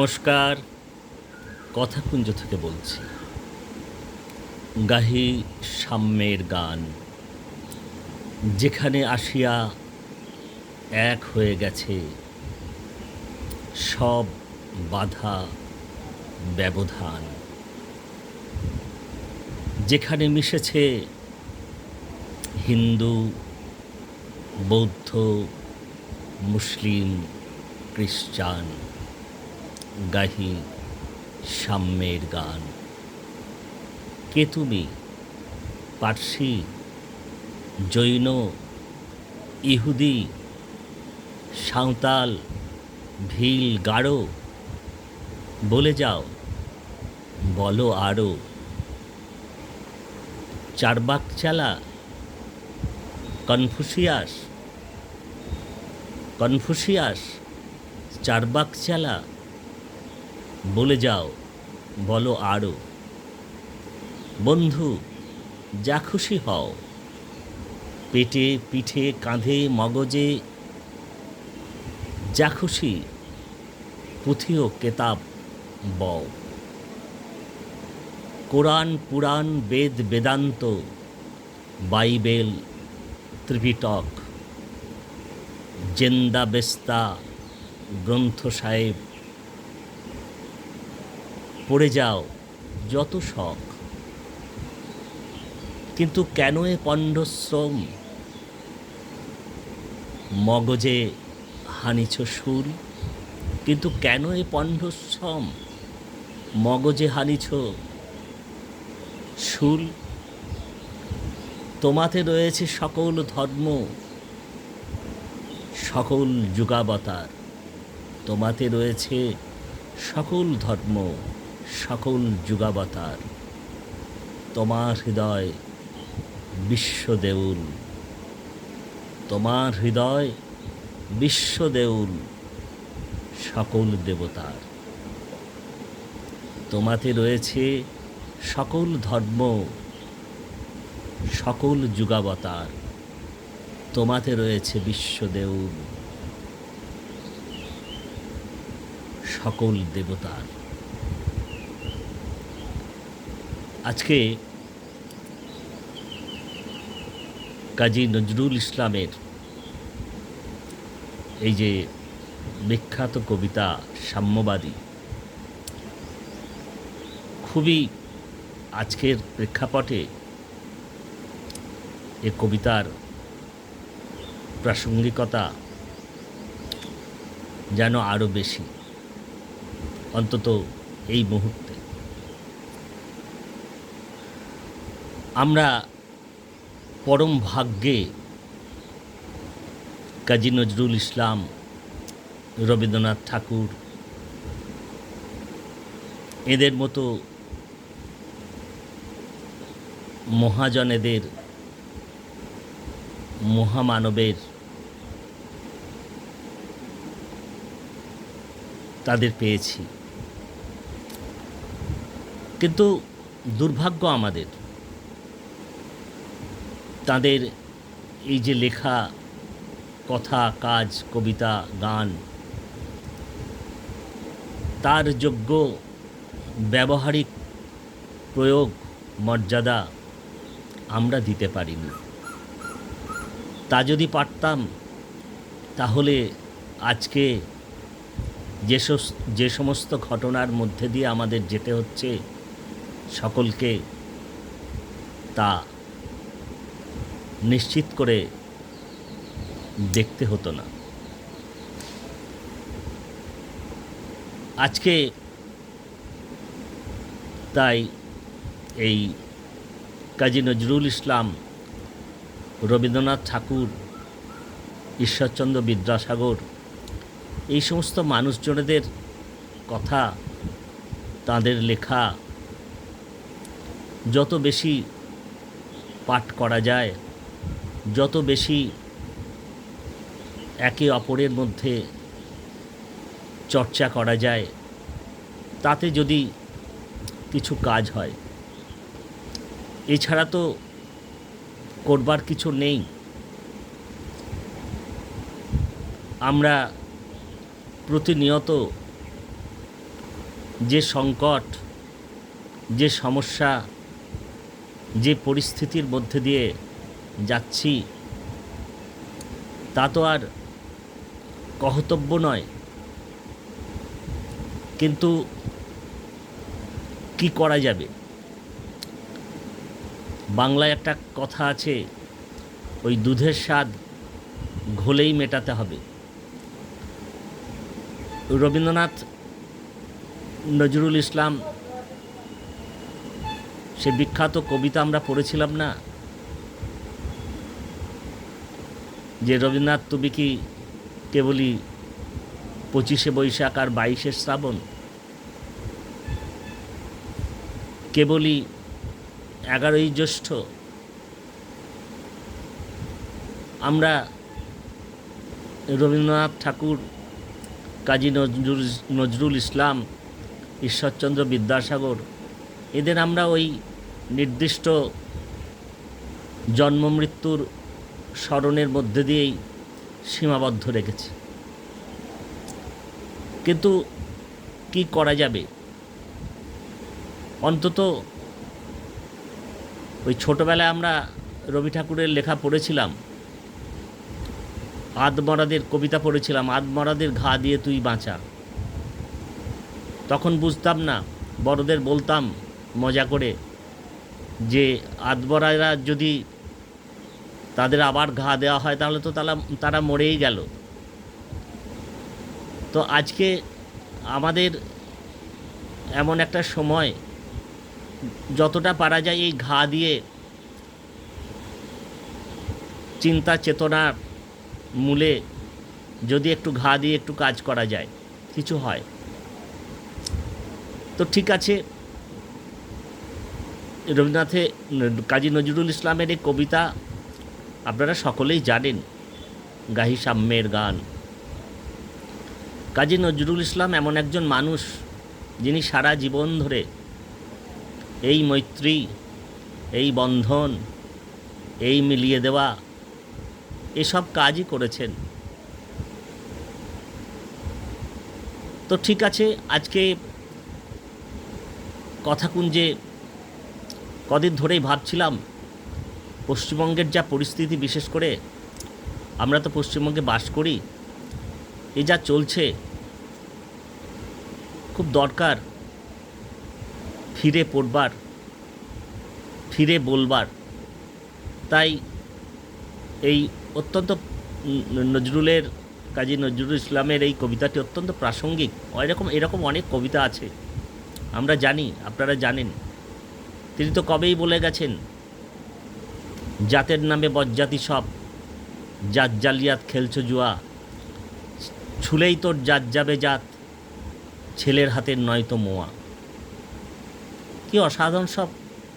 নমস্কার। কথাকুঞ্জ থেকে বলছি। গাহি সাম্যের গান। যেখানে আসিয়া এক হয়ে গেছে, সব বাধা ব্যবধান। যেখানে মিশেছে হিন্দু, বৌদ্ধ, মুসলিম, খ্রিস্টান। গাহি সাম্যের গান। কে তুমি? পার্সি? জৈন? ইহুদি? সাঁওতাল? ভিল গাঢ়? বলে যাও, বলো আরও। চারবাক চালা কনফুসিয়াস? কনফুসিয়াস চারবাক চালা বলে যাও, বলো আরও বন্ধু, যা খুশি হও। পেটে পিঠে কাঁধে মগজে যা খুশি, পুঁথিও কেতাব বও। Quran, Purana, Veda, Vedanta, Bible, Tripitaka, Zend Avesta Granth Sahib পড়ে যাও, যত শখ। কিন্তু কেন এ পণ্ডশ্রম? মগজে হানিছ সুর, কিন্তু কেন এ পণ্ডশ্রম? মগজে হানিছ শুল তোমাতে রয়েছে সকল ধর্ম, সকল যুগাবতার। তোমাতে রয়েছে সকল ধর্ম। সকল যুগাবতার। তোমার হৃদয় বিশ্বদেউল। তোমার হৃদয় বিশ্বদেউল সকল দেবতার। তোমাতে রয়েছে সকল ধর্ম, সকল যুগাবতার। তোমাতে রয়েছে বিশ্বদেউল। সকল দেবতার। আজকে কাজী নজরুল ইসলামের এই যে বিখ্যাত কবিতা সাম্যবাদী, খুবই আজকের প্রেক্ষাপটে এ কবিতার প্রাসঙ্গিকতা যেন আরও বেশি। অন্তত এই মুহূর্তে আমরা পরম ভাগ্যে কাজী নজরুল ইসলাম, রবীন্দ্রনাথ ঠাকুর, এদের মতো মহাজনেদের, মহামানবের তাদের পেয়েছি। কিন্তু দুর্ভাগ্য আমাদের। তাদের এই যে লেখা, কথা, কাজ, কবিতা, গান, তার যোগ্য ব্যবহারিক প্রয়োগ, মর্যাদা আমরা দিতে পারিনি। তা যদি পারতাম, তাহলে আজকে যে যে সমস্ত ঘটনার মধ্যে দিয়ে আমাদের যেতে হচ্ছে সকলকে, তা নিশ্চিত করে দেখতে হতো না। আজকে তাই এই কাজী নজরুল ইসলাম, রবীন্দ্রনাথ ঠাকুর, ঈশ্বরচন্দ্র বিদ্যাসাগর, এই সমস্ত মানুষজনেদের কথা, তাদের লেখা, যত বেশি পাঠ করা যায় যত বেশি একে অপরের মধ্যে চর্চা করা যায়, তাতে যদি কিছু কাজ হয়। এছাড়া তো করবার কিছু নেই। আমরা প্রতিনিয়ত যে সংকট, যে সমস্যা, যে পরিস্থিতির মধ্যে দিয়ে যাচ্ছি। তা তো আর কহতব্য নয়। কিন্তু কি করা যাবে? বাংলায় একটা কথা আছে, ওই দুধের স্বাদ ঘোলেই মেটাতে হবে। রবীন্দ্রনাথ নজরুল ইসলাম, সে বিখ্যাত কবিতা আমরা পড়েছিলাম না? যে রবীন্দ্রনাথ তুমি কি কেবলই পঁচিশে বৈশাখ আর বাইশে শ্রাবণ? কেবলই এগারোই জ্যৈষ্ঠ? আমরা রবীন্দ্রনাথ ঠাকুর, কাজী নজরুল নজরুল ইসলাম, ঈশ্বরচন্দ্র বিদ্যাসাগর, এদের আমরা ওই নির্দিষ্ট জন্ম মৃত্যুর স্মরণের মধ্যে দিয়েই সীমাবদ্ধ রেখেছি। কিন্তু কি করা যাবে? অন্তত ওই ছোটোবেলায় আমরা রবি ঠাকুরের লেখা পড়েছিলাম, আদমরাদের কবিতা পড়েছিলাম, আদমরাদের ঘা দিয়ে তুই বাঁচা। তখন বুঝতাম না, বড়দের বলতাম মজা করে যে আদমরারা যদি তাদের আবার ঘা দেওয়া হয়, তাহলে তো তারা তারা মরেই গেল। তো আজকে আমাদের এমন একটা সময়, যতটা পারা যায় এই ঘা দিয়ে চিন্তা চেতনার মূলে যদি একটু ঘা দিয়ে একটু কাজ করা যায়, কিছু হয়। তো ঠিক আছে, রবীন্দ্রনাথে, কাজী নজরুল ইসলামের এই কবিতা আপনারা সকলেই জানেন গাহি সাম্যের গান। কাজী নজরুল ইসলাম এমন একজন মানুষ যিনি সারা জীবন ধরে এই মৈত্রী, এই বন্ধন, এই মিলিয়ে দেওয়া, এসব কাজই করেছেন। তো ঠিক আছে, আজকে কথাকুঞ্জে কদিন ধরেই ভাবছিলাম পশ্চিমবঙ্গের যা পরিস্থিতি, বিশেষ করে আমরা তো পশ্চিমবঙ্গে বাস করি, এ যা চলছে, খুব দরকার ফিরে পড়বার, ফিরে বলবার। তাই এই অত্যন্ত নজরুলের, কাজী নজরুল ইসলামের এই কবিতাটি অত্যন্ত প্রাসঙ্গিক। এরকম এরকম অনেক কবিতা আছে, আমরা জানি, আপনারা জানেন। তিনি তো কবেই বলে গেছেন জাতের নামে বজ্জাতি সব। জাত জালিয়াত খেলছ জুয়া। ছুলেই তোর জাত যাবে জাত, ছেলের হাতের নয়তো মোয়া। কি অসাধারণ সব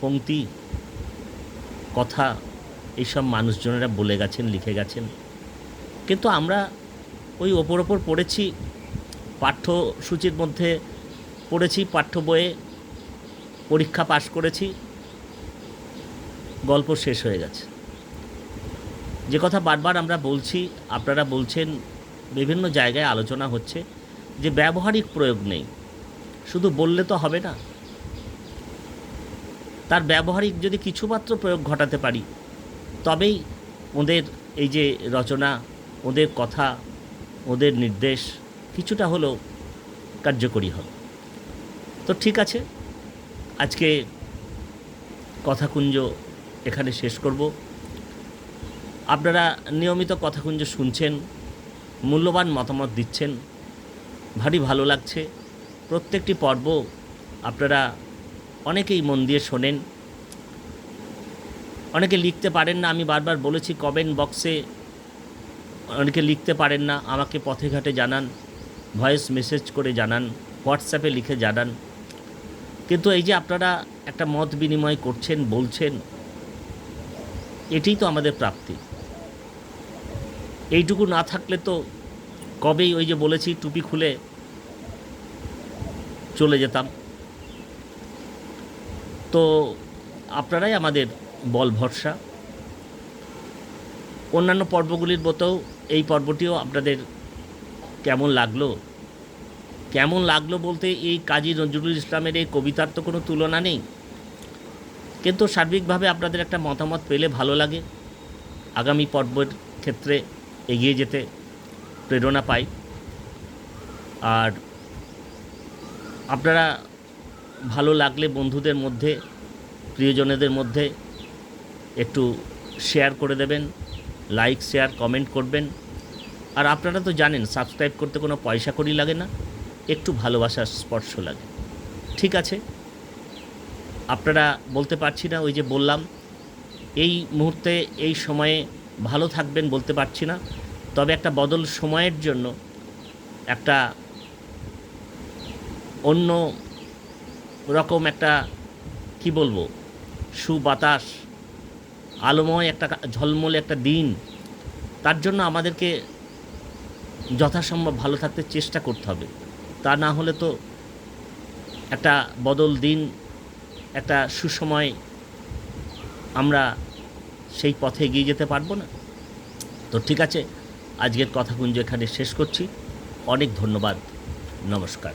পংক্তি কথা, এইসব মানুষজনেরা বলে গেছেন, লিখে গেছেন। কিন্তু আমরা ওই ওপর ওপর পড়েছি, পাঠ্যসূচির মধ্যে পড়েছি, পাঠ্য বইয়ে পরীক্ষা পাশ করেছি। গল্প শেষ হয়ে গেছে। যে কথা বারবার আমরা বলছি, আপনারা বলছেন, বিভিন্ন জায়গায় আলোচনা হচ্ছে যে ব্যবহারিক প্রয়োগ নেই। শুধু বললে তো হবে না। তার ব্যবহারিক যদি কিছুমাত্র প্রয়োগ ঘটাতে পারি, তবেই ওদের এই যে রচনা, ওদের কথা, ওদের নির্দেশ কিছুটা হলেও কার্যকরী হবে। তো ঠিক আছে, আজকে কথাকুঞ্জ এখানে শেষ করব। আপনারা নিয়মিত কথাকুঞ্জ শুনছেন, মূল্যবান মতামত দিচ্ছেন, ভারী ভালো লাগছে। প্রত্যেকটি পর্ব আপনারা অনেকেই মন দিয়ে শোনেন। অনেকে লিখতে পারেন না, আমি বারবার বলেছি কমেন্ট বক্সে। অনেকে লিখতে পারেন না, আমাকে পথে ঘাটে জানান, ভয়েস মেসেজ করে জানান, হোয়াটসঅ্যাপে লিখে জানান। কিন্তু এই যে আপনারা একটা মত বিনিময় করছেন, বলছেন এটাই তো আমাদের প্রাপ্তি। এইটুকু না থাকলে তো কবেই ওই যে বলেছি, টুপি খুলে চলে যেতাম। তো আপনারাই আমাদের বল ভরসা। অন্যান্য পর্বগুলির মতো এই পর্বটিও আপনাদের কেমন লাগল? কেমন লাগল বলতে এই কাজী নজরুল ইসলামের এই কবিতার তো কোনো তুলনা নেই। কিন্তু সার্বিকভাবে আপনাদের একটা মতামত পেলে ভালো লাগে। আগামী পর্বের ক্ষেত্রে এগিয়ে যেতে প্রেরণা পাই। আর আপনারা ভালো লাগলে বন্ধুদের মধ্যে, প্রিয়জনেদের মধ্যে একটু শেয়ার করে দেবেন, লাইক, শেয়ার, কমেন্ট করবেন। আর আপনারা তো জানেন, সাবস্ক্রাইব করতে কোনো পয়সা করি লাগে না, একটু ভালোবাসার স্পর্শ লাগে। ঠিক আছে? আপনারা বলতে পারছি না, ওই যে বললাম, এই মুহূর্তে, এই সময়ে ভালো থাকবেন বলতে পারছি না, তবে একটা বদল সময়ের জন্য একটা অন্য রকম একটা, কি বলব, সুবাতাস, আলোময় একটা ঝলমলে একটা দিন, তার জন্য আমাদেরকে যথাসম্ভব ভালো থাকতে চেষ্টা করতে হবে। তা না হলে তো একটা বদল দিন একটা সুসময় আমরা সেই পথে এগিয়ে যেতে পারব না? তো ঠিক আছে, আজকের কথাগুঞ্জ এখানে শেষ করছি। অনেক ধন্যবাদ, নমস্কার।